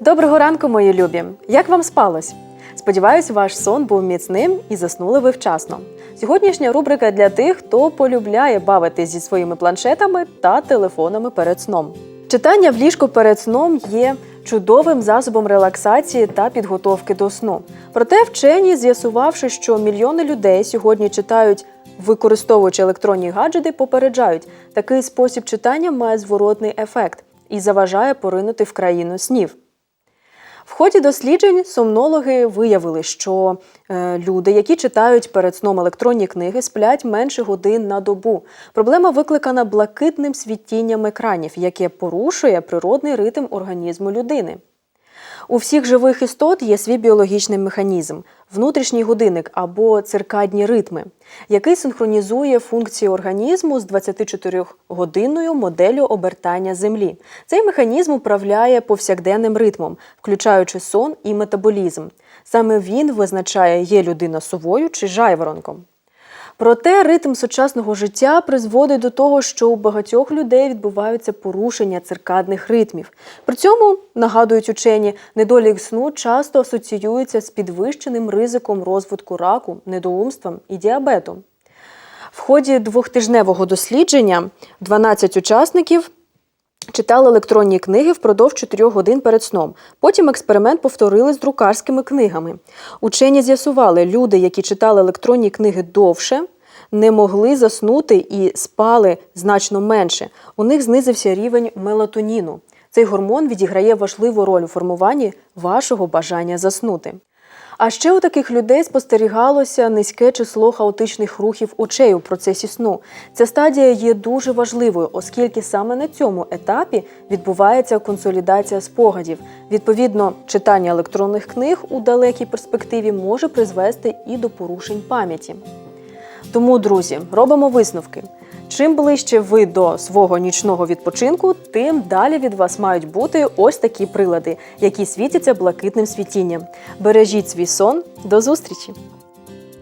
Доброго ранку, мої любі! Як вам спалось? Сподіваюсь, ваш сон був міцним і заснули ви вчасно. Сьогоднішня рубрика для тих, хто полюбляє бавитись зі своїми планшетами та телефонами перед сном. Читання в ліжку перед сном є чудовим засобом релаксації та підготовки до сну. Проте вчені, з'ясувавши, що мільйони людей сьогодні читають, використовуючи електронні гаджети, попереджають, такий спосіб читання має зворотний ефект і заважає поринути в країну снів. Ході досліджень сомнологи виявили, що е, люди, які читають перед сном електронні книги, сплять менше годин на добу. Проблема викликана блакитним світінням екранів, яке порушує природний ритм організму людини. У всіх живих істот є свій біологічний механізм внутрішній годинник або циркадні ритми, який синхронізує функції організму з 24-годинною моделлю обертання Землі. Цей механізм управляє повсякденним ритмом, включаючи сон і метаболізм. Саме він визначає, є людина совою чи жайворонком. Проте ритм сучасного життя призводить до того, що у багатьох людей відбуваються порушення циркадних ритмів. При цьому, нагадують учені, недолік сну часто асоціюється з підвищеним ризиком розвитку раку, недоумством і діабету. В ході двохтижневого дослідження 12 учасників читали електронні книги впродовж 4 годин перед сном. Потім експеримент повторили з друкарськими книгами. Учені з'ясували, люди, які читали електронні книги довше, не могли заснути і спали значно менше. У них знизився рівень мелатоніну. Цей гормон відіграє важливу роль у формуванні вашого бажання заснути. А ще у таких людей спостерігалося низьке число хаотичних рухів очей у процесі сну. Ця стадія є дуже важливою, оскільки саме на цьому етапі відбувається консолідація спогадів. Відповідно, читання електронних книг у далекій перспективі може призвести і до порушень пам'яті. Тому, друзі, робимо висновки. Чим ближче ви до свого нічного відпочинку, тим далі від вас мають бути ось такі прилади, які світяться блакитним світінням. Бережіть свій сон. До зустрічі!